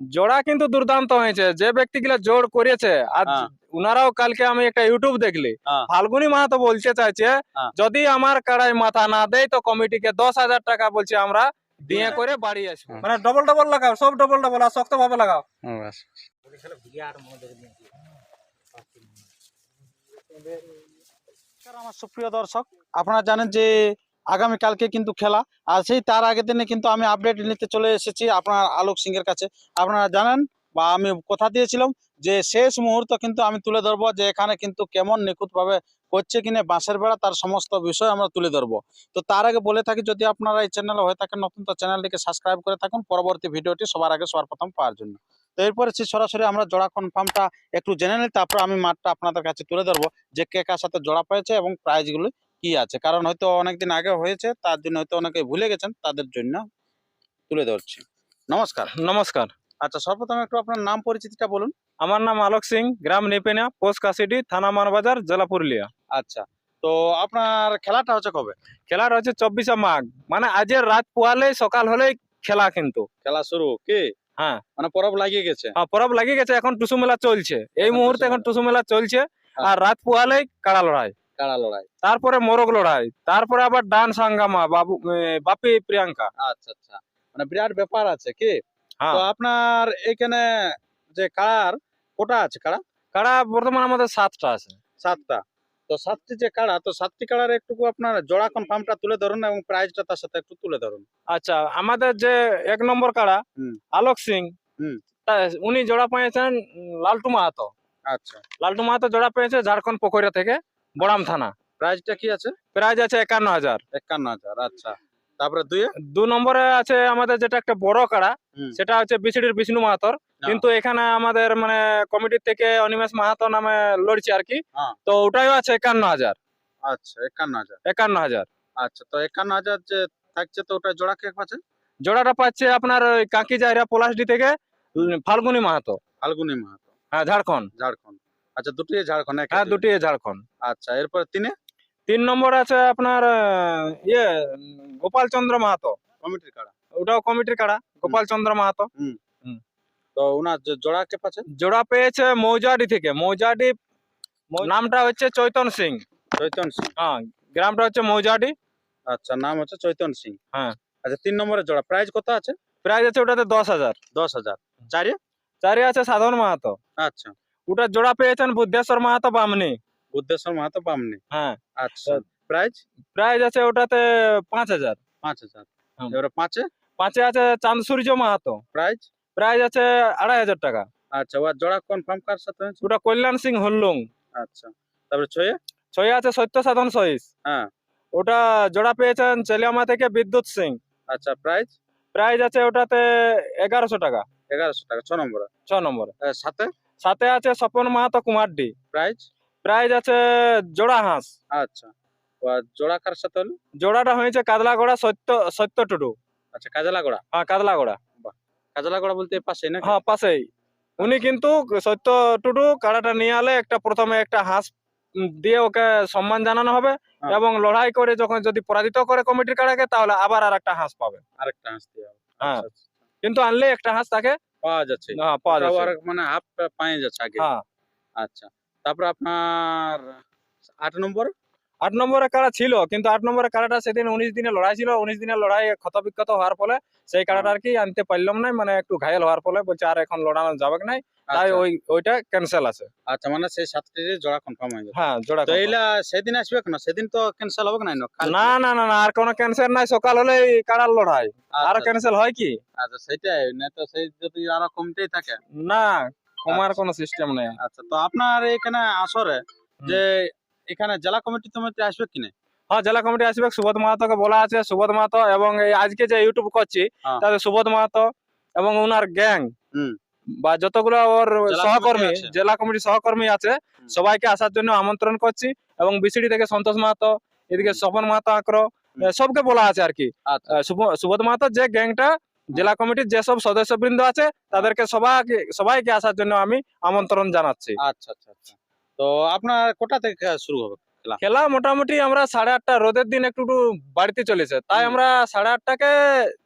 জোড়া কিন্তু দুর্দান্ত হয়েছে যে ব্যক্তি ব্যক্তিগুলা জোর করেছে আর হ্যাঁ। উনারাও কালকে আমি একটা ইউটিউব দেখলি হ্যাঁ। ফাল্গুনি মাহাতো বলতে চাইছে হ্যাঁ। যদি আমার কাড়াই মাথা না দেয় তো কমিটিকে দশ হাজার টাকা বলছে আমরা দিয়ে করে বাড়ি আসব। মানে ডবল ডবল লাগাও সব ডবল ডবল আর শক্ত ভাবে লাগাও আমার সুপ্রিয় দর্শক আপনারা জানেন যে আগামী কালকে কিন্তু খেলা। আর সেই তার আগের দিনে কিন্তু আমি আপডেট নিতে চলে এসেছি আপনার আলোক সিং এর কাছে। আপনারা জানেন বা আমি কথা দিয়েছিলাম যে শেষ মুহূর্ত কিন্তু আমি তুলে ধরবো যে এখানে কিন্তু কেমন নিখুঁত ভাবে করছে কিনা বাঁশের বেড়া, তার সমস্ত বিষয় আমরা তুলে ধরবো। তো তার আগে বলে থাকি, যদি আপনারা এই চ্যানেলে হয়ে থাকেন নতুন, তো চ্যানেলটিকে সাবস্ক্রাইব করে থাকুন। পরবর্তী ভিডিওটি সবার আগে সবার প্রথম পাওয়ার জন্য। তো এরপরে সরাসরি আমরা জোড়া কনফার্মটা একটু জেনে নিই, তারপর আমি মাঠটা আপনাদের কাছে তুলে ধরবো যে কে কার সাথে জোড়া পেয়েছে এবং প্রাইজগুলো কি আছে? কারণ হয়তো অনেকদিন আগে হয়েছে তার জন্য হয়তো অনেকে ভুলে গেছেন তাদের জন্য তুলে ধরছি। নমস্কার। নমস্কার। আচ্ছা সর্বপ্রথম একটু আপনার নাম পরিচিতিটা বলুন। আমার নাম আলোক সিং গ্রাম নেপেনা পোস্ট কাশিডি থানা মানবাজার জেলা পুরুলিয়া। আচ্ছা তো আপনার খেলাটা হচ্ছে কবে? খেলার হচ্ছে চব্বিশে মাঘ। মানে আজের রাত পোয়ালেই সকাল হলেই খেলা কিন্তু। খেলা শুরু কি? হ্যাঁ। মানে পরব লাগিয়ে গেছে? আর পরব লাগিয়ে গেছে এখন টুসু মেলা চলছে। এই মুহূর্তে এখন টুসু মেলা চলছে হ্যাঁ। আর রাত পোয়ালেই কাড়া লড়াই। কাড়া লড়াই? তারপরে মোরগ লড়াই তারপরে আবার ডান হাঙ্গামা বাবু বাপি প্রিয়াঙ্কা। আচ্ছা আচ্ছা। মানে বিরাট ব্যাপার আছে কি? হ্যাঁ। তো আপনার এখানে যে কাড়ার কোটা আছে কাড়া কাড়া বর্তমানে আমাদের সাতটা আছে। সাতটা। তো সাতটি যে কাড়া তো সাতটি কাড়ার একটু আপনার জোড়া কনফার্মটা তুলে ধরুন এবং প্রাইজটা তার সাথে একটু তুলে ধরুন। আচ্ছা আমাদের যে এক নম্বর কাড়া আলোক সিং। উনি জোড়া পেয়েছেন লালটু মাহাতো। আচ্ছা। লালটু মাহাতো জোড়া পেয়েছে ঝাড়খণ্ড পোখরিয়া থেকে। বড়াম থানা। প্রাইজটা কি আছে? প্রাইজ আছে একান্ন হাজার। একান্ন হাজার আচ্ছা। তারপরে দুই দু নম্বরে আছে আমাদের যেটা একটা বড় কাড়া সেটা হচ্ছে বিসিডির বিষ্ণু মাহাতর। কিন্তু এখানে আমাদের মানে কমিটির থেকে অনিমেষ মাহাতো নামে লড়ছে আর কি। হ্যাঁ। তো ওটাইও আছে একান্ন হাজার। আচ্ছা একান্ন হাজার। একান্ন হাজার। আচ্ছা তো একান্ন হাজার যে থাকছে তো ওটা জোড়া কে পাচ্ছে? জোড়াটা পাচ্ছে আপনার কাকি জায়রা পলাশডি থেকে ফাল্গুনি মাহাতো। ফাল্গুনি মাহাতো। হ্যাঁ ঝাড়খণ্ড। ঝাড়খণ্ড। আচ্ছা দুটি ঝাড়খণ্ড এক হ্যাঁ দুটি ঝাড়খণ্ড। আচ্ছা এরপরে তিনে? তিন নম্বর আছে আপনার ইয়ে গোপাল চন্দ্র মাহাতো। কমিটির কাড়া ওটাও কমিটির কাড়া গোপাল চন্দ্র মাহাতো। তো ওনার জোড়া কে পাচ্ছে? জোড়া পেয়েছে মৌজাডি থেকে। মৌজাডি নামটা হচ্ছে চৈতন সিং। চৈতন সিং। হ্যাঁ গ্রামটা হচ্ছে মৌজাডি। আচ্ছা নাম হচ্ছে চৈতন সিং। হ্যাঁ। আচ্ছা তিন নম্বরের জোড়া। প্রাইস কত আছে? প্রাইস আছে ওটাতে দশ হাজার। দশ হাজার। চারি? চারি আছে সাধন মাহাতো। আচ্ছা। ওটা জোড়া পেয়েছেন বুদ্ধেশ্বর মাহাতো বামনি বুদ্ধেশ্বর মাহাতো বামনি হ্যাঁ আচ্ছা প্রাইস প্রাইস আছে ওটাতে পাঁচ হাজার পাঁচ হাজার এবারে পাঁচে পাঁচে আছে চাঁদ সূর্য মাহাতো প্রাইস প্রাইস আছে আড়াই হাজার টাকা আচ্ছা ওর জোড়া কনফার্ম কার সাথে হয়েছে ওটা কল্যাণ সিং হল্লুং আচ্ছা তারপরে ছয়ে ছয় আছে সত্য সাধন সহিস হ্যাঁ ওটা জোড়া পেয়েছেন চেলিয়ামা থেকে বিদ্যুৎ সিং আচ্ছা প্রাইস প্রাইস আছে ওটাতে এগারোশো টাকা এগারোশো টাকা ছ নম্বরে ছ নম্বরে সাথে সাথে আছে স্বপন মাহাতো কুমারডি। প্রাইজ প্রাইজ আছে জোড়া হাঁস। আচ্ছা। জোড়া কার সাথে হলো? জোড়াটা হয়েছে কাদলাগড়া সত্য সত্য টুডু আচ্ছা কাজলাগড়া? হ্যাঁ কাদলাগড়া কাজলাগড়া বলতে পাশে না হ্যাঁ পাশেই। উনি কিন্তু সত্য টুডু কাড়াটা নিয়ে আলে একটা প্রথমে একটা হাঁস দিয়ে ওকে সম্মান জানানো হবে হ্যাঁ। এবং লড়াই করে যখন যদি পরাজিত করে কমিটির কাড়াকে তাহলে আবার আর একটা হাঁস পাবে। আরেকটা হাঁস দিয়ে। হ্যাঁ। আচ্ছা, আচ্ছা। কিন্তু আনলে একটা হাঁস তাকে পাওয়া যাচ্ছে। হ্যাঁ, পাওয়া যাচ্ছে। মানে হাফ পায়ে যাচ্ছে আগে। হ্যাঁ। আচ্ছা তারপর আপনার আট নম্বর? আট নম্বরে কাড়া ছিল? কিন্তু আট নম্বরের কাড়াটা সেদিন উনিশ দিনে লড়াই ছিল। উনিশ দিনের লড়াই ক্ষত বিক্ষত হওয়ার ফলে সেই কাড়াটা আর কি আনতে পারলাম না মানে একটু ঘায়ল হওয়ার ফলে বলছে আর এখন লড়ানো যাবে নাই। তাই আচ্ছা, ওই ওইটা ক্যান্সেল আছে। আচ্ছা মানে সেই সাতটি জোড়া কনফার্ম হয়ে হ্যাঁ জোড়া তো এইলা সেদিন আসবে না সেদিন তো ক্যান্সেল হবে না? না না না না আর কোনো ক্যান্সেল নাই। সকাল হলে কাড়ার লড়াই। আর আচ্ছা, ক্যান্সেল হয় কি? আচ্ছা সেটাই না তো সেই যদি আরও কমতেই থাকে। না কমার আচ্ছা। কোনো সিস্টেম নেই। আচ্ছা তো আপনার এখানে আসরে যে এখানে জেলা কমিটি কমিটি আসবে কিনা হ্যাঁ জেলা কমিটি আসবে সুবোধ মাহাতোকে বলা আছে। সুবোধ মাহাতো এবং এই আজকে যে ইউটিউব করছি হ্যাঁ। তাতে সুবোধ মাহাতো এবং ওনার গ্যাং বা যতগুলো ওর সহকর্মী জেলা কমিটির সহকর্মী আছে সবাইকে আসার জন্য আমন্ত্রণ করছি এবং বিসিডি থেকে সন্তোষ মাহাতো এদিকে স্বপন মাহাতো আক্রো সবকে বলা আছে আর কি। আচ্ছা। সুবোধ মাহাতো যে গ্যাংটা জেলা কমিটির যেসব সদস্যবৃন্দ আছে তাদেরকে সবাইকে সবাইকে আসার জন্য আমি আমন্ত্রণ জানাচ্ছি। আচ্ছা আচ্ছা আচ্ছা। তো আপনার কোটা থেকে শুরু হবে খেলা মোটামুটি আমরা সাড়ে আটটা রোদের দিন একটু একটু বাড়িতে চলেছে তাই আমরা সাড়ে আটটাকে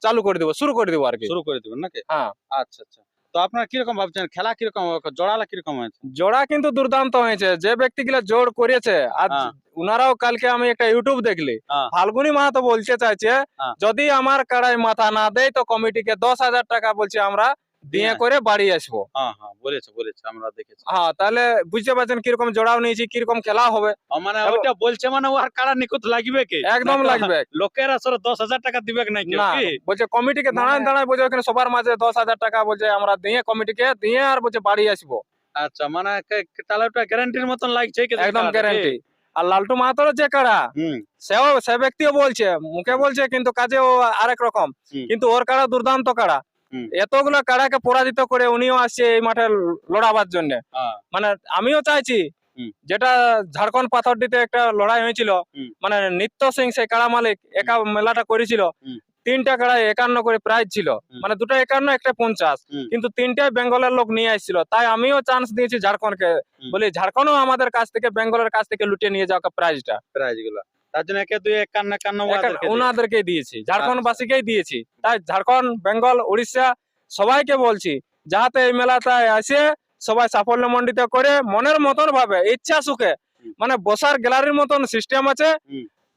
চালু করে দিব শুরু করে দিব আর কি শুরু করে দিবেন নাকি হ্যাঁ। আচ্ছা আচ্ছা তো আপনারা কীরকম ভাবছেন খেলা কীরকম? জোড়ালা কীরকম হয়েছে জোড়া কিন্তু দুর্দান্ত হয়েছে যে ব্যক্তি ব্যক্তিগুলো জোর করেছে আর হ্যাঁ। উনারাও কালকে আমি একটা ইউটিউব দেখলি হ্যাঁ। ফাল্গুনি মাহাতো বলতে চাইছে হ্যাঁ। যদি আমার কাড়াই মাথা না দেয় তো কমিটিকে দশ হাজার টাকা বলছে আমরা দিয়ে দিয়ে করে বাড়ি আসব। হ্যাঁ হ্যাঁ বলেছে বলেছে আমরা দেখেছি। হ্যাঁ তাহলে বুঝতে পারছেন কীরকম জোড়াও নিয়েছি কীরকম খেলা হবে। মানে বলছে মানে ওর কাড়া নিকুত লাগবে কি? একদম লাগবে। লোকের আসলে দশ হাজার টাকা দিবে না বলছে কমিটিকে দাঁড়ায় মানে- দাঁড়ায় বলছে ওখানে সবার মাঝে দশ হাজার টাকা বলছে আমরা দিয়ে কমিটিকে দিয়ে আর বলছে বাড়ি আসব। আচ্ছা মানে তাহলে ওটা গ্যারান্টির মতন লাগছে একদম গ্যারান্টি আর লালটু মাহাতোর যে কারা সেও সে ব্যক্তিও বলছে মুখে বলছে কিন্তু কাজে ও আরেক রকম। কিন্তু ওর কারা দুর্দান্ত হুম। এতগুলো কাড়াকে পরাজিত করে উনিও আসছে এই মাঠে লড়াবার জন্য। হ্যাঁ। মানে আমিও চাইছি। যেটা ঝাড়খণ্ড পাথরডিতে একটা লড়াই হয়েছিল মানে নিত্য সিং সেই কাড়া মালিক একা মেলাটা করেছিল তিনটা কাড়াই একান্ন করে প্রাইজ ছিল। মানে দুটো একান্ন একটা পঞ্চাশ। কিন্তু তিনটাই বেঙ্গলের লোক নিয়ে আসছিল। তাই আমিও চান্স দিয়েছি ঝাড়খণ্ডকে। হুম। বলি ঝাড়খণ্ডও আমাদের কাছ থেকে বেঙ্গলের কাছ থেকে লুটে নিয়ে যাওয়া প্রাইজটা প্রাইজগুলো। তার জন্য একে দুই একান্ন একান্ন ওনাদেরকে দিয়েছি। আচ্ছা। ঝাড়খণ্ড বাসীকেই দিয়েছি। তাই ঝাড়খণ্ড বেঙ্গল উড়িষ্যা সবাইকে বলছি যাতে এই মেলাটায় আসে সবাই সাফল্য মণ্ডিত করে মনের মতন ভাবে ইচ্ছা সুখে মানে বসার গ্যালারির মতন সিস্টেম আছে।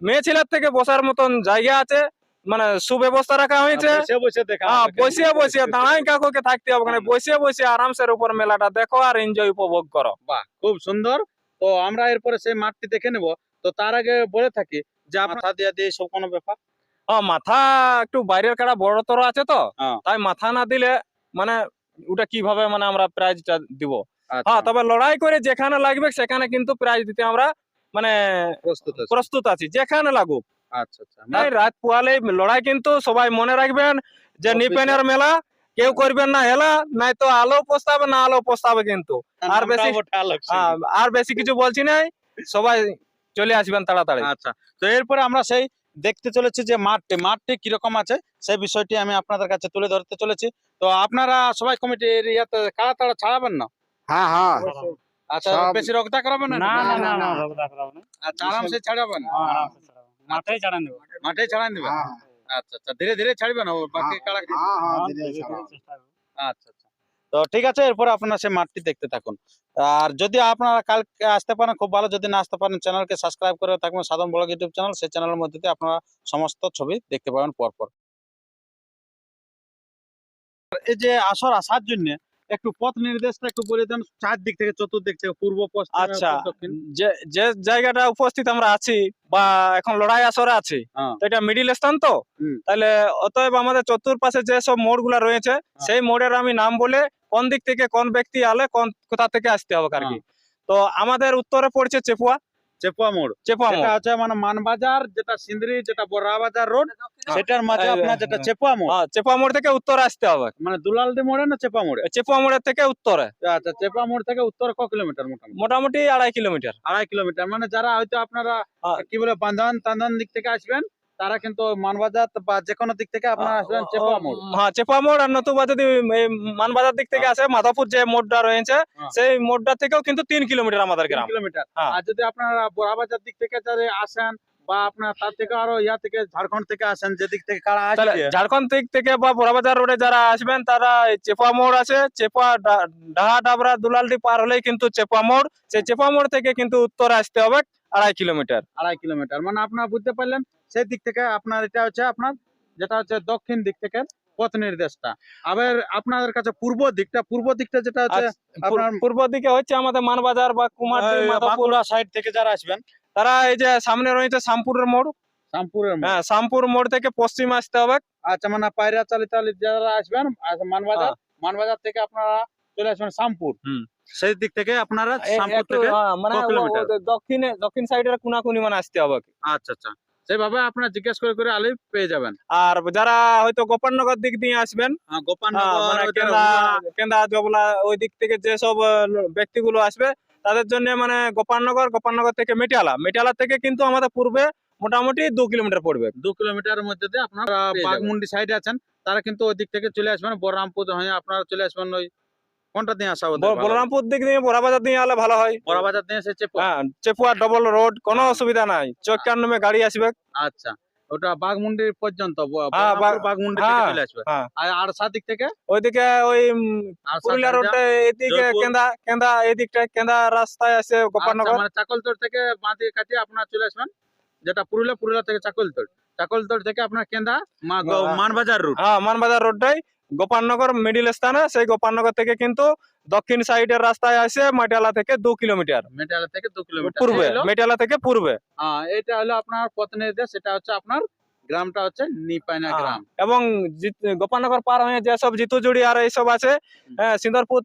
মেয়ে ছেলের থেকে বসার মতন জায়গা আছে মানে সুব্যবস্থা রাখা হয়েছে। বসে বসে হ্যাঁ। বসে বসে দাঁড়াই কাকুকে থাকতে হবে না বসে বসে আরামসের উপর মেলাটা দেখো আর এনজয় উপভোগ করো। বাহ খুব সুন্দর। তো আমরা এরপরে সেই মাঠটি দেখে নেব। তো তার আগে বলে থাকি যে মাথা দিয়ে দিয়ে সব কোনো ব্যাপার? হ্যাঁ মাথা একটু বাইরের কাটা বড় তর আছে তো। হ্যাঁ। তাই মাথা না দিলে মানে ওটা কীভাবে মানে আমরা প্রাইজটা দিব? আচ্ছা, হ্যাঁ তবে লড়াই করে যেখানে লাগবে সেখানে কিন্তু প্রাইজ দিতে আমরা মানে প্রস্তুত আছে। প্রস্তুত আছি যেখানে লাগুক। আচ্ছা আচ্ছা। রাত পোয়ালে লড়াই কিন্তু সবাই মনে রাখবেন যে নিপেনের মেলা কেউ করবেন না হেলা নাই তো আলো পোস্তাবে না আলো পোস্তাবে কিন্তু। আর বেশি- ওঠা লাগছে। হ্যাঁ, আর বেশি কিছু বলছি নাই। সবাই চলে আসবেন তাড়াতাড়ি। আচ্ছা তো এরপরে আমরা সেই দেখতে চলেছি যে মাঠটি মাঠটি কীরকম আছে সেই বিষয়টি আমি আপনাদের কাছে তুলে ধরতে চলেছি। তো আপনারা সবাই কমিটির ইয়াতে কাড়া তাড়া ছাড়াবেন না? হ্যাঁ হ্যাঁ। আচ্ছা বেশি রক্তা করাবেন না? না? না, না, না। আচ্ছা আরামসে ছাড়াবেন? মাথায় চালান দেবো মাঠে ছাড়ান দিবেন? হ্যাঁ। আচ্ছা আচ্ছা ধীরে ধীরে ছাড়বেন বাকি কাড়া হ্যাঁ হ্যাঁ ধীরে ছাড়াও। আচ্ছা আচ্ছা। তো ঠিক আছে এরপর আপনারা সেই মাঠটি দেখতে থাকুন। আর যদি আপনারা কালকে আসতে পারেন খুব ভালো। যদি না আসতে পারেন চ্যানেলকে সাবস্ক্রাইব করে থাকবেন। সাধারণ ব্লগ ইউটিউব চ্যানেল সেই চ্যানেলের মধ্যে দিয়ে আপনারা সমস্ত ছবি দেখতে পাবেন পরপর। এই যে আসর আসার জন্য একটু পথ নির্দেশটা একটু বলে দেন চারদিক থেকে চতুর্দিক থেকে পূর্ব পশ্চিম আচ্ছা যে যে জায়গাটা উপস্থিত আমরা আছি বা এখন লড়াই আসরে আছি হ্যাঁ। তো এটা মিডিল স্থান তো? তাহলে অতএব আমাদের চতুর্পাশে যে সব মোড়গুলা রয়েছে হ্যাঁ। সেই মোড়ের আমি নাম বলে কোন দিক থেকে কোন ব্যক্তি আলে কোন কোথা থেকে আসতে হবে আর কি? তো আমাদের উত্তরে পড়ছে চেপুয়া। চেপুয়া মোড়। চেপুয়া মোড়। হচ্ছে মানে মানবাজার যেটা সিন্দ্রি যেটা বড়া বাজার রোড সেটার মাঝে আপনার যেটা চেপুয়া মোড়। হ্যাঁ চেপুয়া মোড় থেকে উত্তরে আসতে হবে। মানে দুলালদি মোড়ে না চেপা মোড়ে? চেপুয়া মোড়ের থেকে উত্তরে। আচ্ছা চেপা মোড় থেকে উত্তর ক কিলোমিটার মোটামুটি? মোটামুটি আড়াই কিলোমিটার। আড়াই কিলোমিটার। মানে যারা হয়তো আপনারা হ্যাঁ। কি বলে বান্ধন টান্ধন দিক থেকে আসবেন তারা কিন্তু মানবাজার বা যে কোনো দিক থেকে আপনারা আসবেন চেপা মোড়। হ্যাঁ চেপুয়া মোড় আর নতুবা যদি মানবাজার দিক থেকে আসে মাধাপুর যে মোড়টা রয়েছে হ্যাঁ। সেই মোড়টা থেকেও কিন্তু তিন কিলোমিটার আমাদের গ্রাম। কিলোমিটার। হ্যাঁ। আর যদি আপনারা বোরাবাজার দিক থেকে যারা আসেন বা আপনার তার থেকে আরও ইয়া থেকে ঝাড়খণ্ড থেকে আসেন যে দিক থেকে কারা আসছে ঝাড়খণ্ড দিক থেকে বা বড়বাজার রোডে যারা আসবেন তারা চেপা মোড় আছে। চেপা ডাহা ডাবরা দুলালটি পার হলেই কিন্তু চেপা মোড়। সেই চেপা মোড় থেকে কিন্তু উত্তরে আসতে হবে আড়াই কিলোমিটার। আড়াই কিলোমিটার। মানে আপনারা বুঝতে পারলেন সেই দিক থেকে আপনার এটা হচ্ছে আপনার যেটা হচ্ছে দক্ষিণ দিক থেকে পথ নির্দেশটা আবার আপনাদের কাছে পূর্ব দিকটা পূর্ব দিকটা যেটা হচ্ছে আচ্ছা, আপনার- পূর্ব দিকে হচ্ছে আমাদের মানবাজার বা কুমারটি এই বাঁকুড়া সাইড থেকে যারা আসবেন তারা এই যে সামনে রয়েছে শামপুরের মোড়। শ্যামপুরের মোড়। হ্যাঁ শামপুর মোড় থেকে পশ্চিম আসতে হবে। আচ্ছা মানে পায়রা চালি চালি যারা আসবেন আচ্ছা, মানবাজার হ্যাঁ। মানবাজার থেকে আপনারা চলে আসবেন শ্যামপুর। হুম। সেই দিক থেকে আপনারা একটু, থেকে হ্যাঁ, মানে দক্ষিণে দক্ষিণ সাইডের কোনাকুনি মানে আসতে হবে আচ্ছা আচ্ছা। সেইভাবে আপনারা জিজ্ঞেস করে করে আলে পেয়ে যাবেন। আর যারা হয়তো গোপালনগর দিক দিয়ে আসবেন হ্যাঁ, হ্যাঁ, মানে কেন্দা জবলা ওই দিক থেকে যে সব ব্যক্তিগুলো আসবে তাদের জন্য মানে গোপালনগর গোপালনগর থেকে মেটিয়ালা। মেটিয়ালা থেকে কিন্তু আমাদের পূর্বে মোটামুটি দু কিলোমিটার পড়বে। দু কিলোমিটারের মধ্যে দিয়ে আপনারা যাবেন। সাইডে আছেন তারা কিন্তু ওই দিক থেকে চলে আসবেন বলরামপুর হয়ে আপনারা চলে আসবেন ওই কোনটা দিয়ে আসা? বলরামপুর দিক দিয়ে বড়াবাজার দিয়ে ভালো হয়। বড়বাজার দিয়ে এসেছে হ্যাঁ চেপুয়া ডবল রোড কোনো অসুবিধা নাই। নামে গাড়ি আসবে। আচ্ছা ওটা বাঘমুন্ডি পর্যন্ত হ্যাঁ, বাঘমুন্ডি হ্যাঁ, চলে আসবে। হ্যাঁ। আর আর দিক থেকে? ওইদিকে ওই পুরুলিয়া রোডে এদিকে। কেন্দা কেন্দা এদিকটা কেন্দা রাস্তায় আছে আচ্ছা, গোপালনগর মানে চাকলতোড় থেকে বাঁ দিকে কাটিয়ে আপনারা চলে আসবেন। যেটা পুরুলিয়া পুরুলিয়া থেকে চাকলতোড় চাকলতোড় থেকে আপনার কেন্দা মা- হ্যাঁ। মানবাজার রুট হ্যাঁ মানবাজার রোডটাই গোপালনগর মিডিল স্থানে সেই গোপালনগর থেকে কিন্তু দক্ষিণ সাইডের রাস্তায় আছে মাটিয়ালা থেকে দু কিলোমিটার। মেটালা থেকে দু কিলোমিটার। পূর্বে মেটিয়ালা থেকে পূর্বে। হ্যাঁ এটা হলো আপনার প্রতিনিধিদের সেটা হচ্ছে আপনার গ্রামটা হচ্ছে নিপাইনা হ্যাঁ, গ্রাম। এবং গোপালনগর পার হয়ে যেসব জিতুজুড়ি আর এইসব আছে হ্যাঁ সিন্দরপুর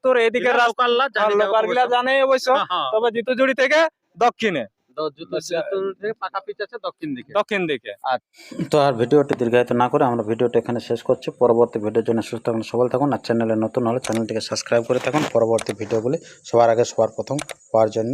রাস্তা লোকালরা জানি অবশ্য। তবে জিতুজুড়ি থেকে দক্ষিণে। আছে দক্ষিণ দিকে। তো আর ভিডিওটি দীর্ঘায়িত না করে আমরা ভিডিওটি এখানে শেষ করছি। পরবর্তী ভিডিওর জন্য সুস্থ থাকুন সবাই থাকুন আর চ্যানেলে নতুন হলে চ্যানেলটিকে সাবস্ক্রাইব করে থাকুন। পরবর্তী ভিডিওগুলি সবার আগে সবার প্রথম পাওয়ার জন্য।